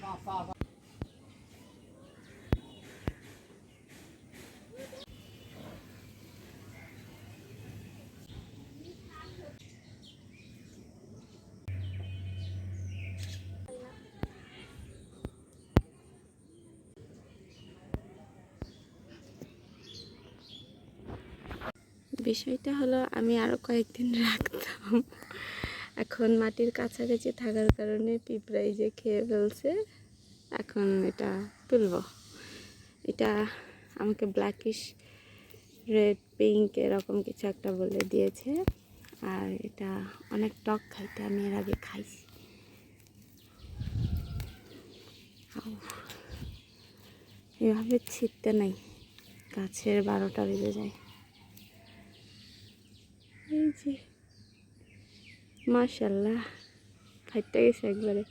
Tá, tá. বিষয়টা হলো আমি আরও কয়েকদিন রাখতাম। এখন মাটির কাছাকাছি থাকার কারণে পিঁপড়াই যে খেয়ে ফেলছে, এখন এটা তুলব। এটা আমাকে ব্ল্যাকিশ রেড পিঙ্ক এরকম কিছু একটা বলে দিয়েছে। আর এটা অনেক টক খাইতে, আমি এর আগে খাইছি। এভাবে ছিটতে নাই, গাছের বারোটা বেজে যায়। এই যে মাশাল্লাহ ফাইটটা গেছে একবারে।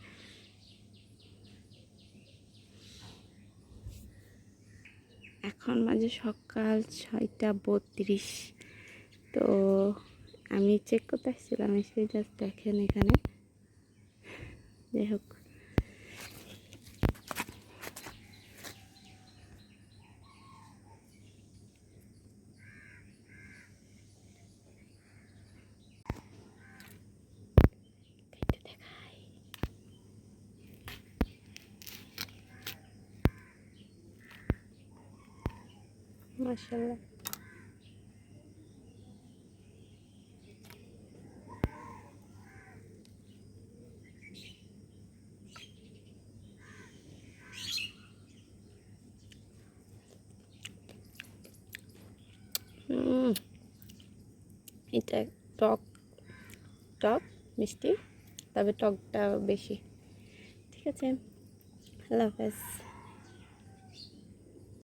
এখন মাঝে সকাল ছয়টা বত্রিশ। তো আমি চেক করতে আসছিলাম, এসে জাস্ট দেখেন এখানে। যাই হোক। মাশাল্লাহ হুম এটা টক টক মিষ্টি তবে টকটা বেশি। ঠিক আছে আল্লাহ হাফেজ।